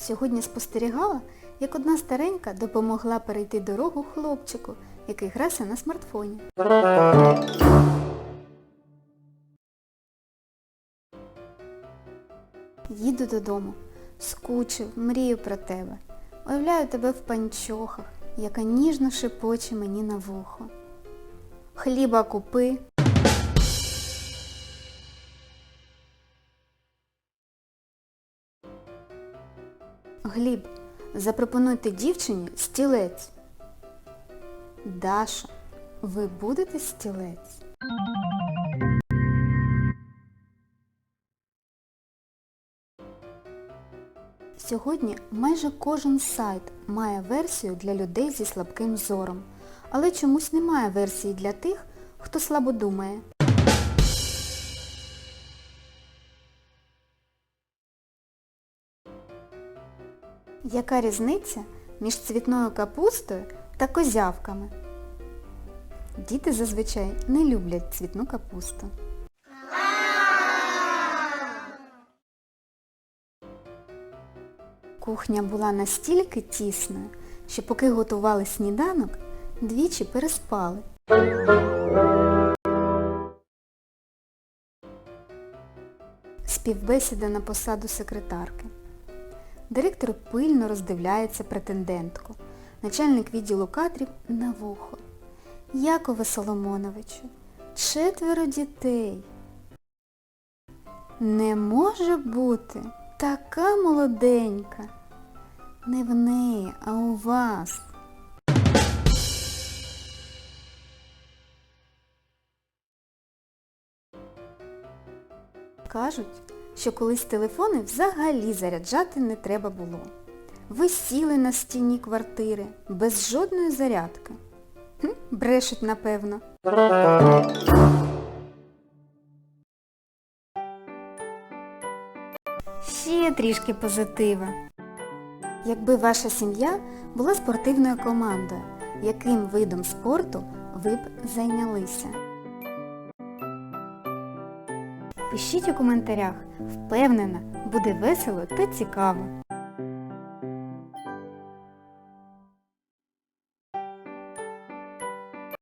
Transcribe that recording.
Сьогодні спостерігала, як одна старенька допомогла перейти дорогу хлопчику, який грався на смартфоні. Їду додому. Скучив, мрію про тебе. Уявляю тебе в панчохах, яка ніжно шепоче мені на вухо. Хліба купи. Гліб, запропонуйте дівчині стілець. Даша, ви будете стілець? Сьогодні майже кожен сайт має версію для людей зі слабким зором, але чомусь немає версії для тих, хто слабо думає. Яка різниця між цвітною капустою та козявками? Діти зазвичай не люблять цвітну капусту. Кухня була настільки тісною, що поки готували сніданок, двічі переспали. Співбесіда на посаду секретарки. Директор пильно роздивляється претендентку. Начальник відділу кадрів на вухо. Якове Соломоновичу, четверо дітей. Не може бути така молоденька. Не в неї, а у вас. Кажуть, що колись телефони взагалі заряджати не треба було. Висіли на стіні квартири без жодної зарядки. Хм, брешуть, напевно. Ще трішки позитива. Якби ваша сім'я була спортивною командою, яким видом спорту ви б зайнялися? Пишіть у коментарях. Впевнена, буде весело та цікаво.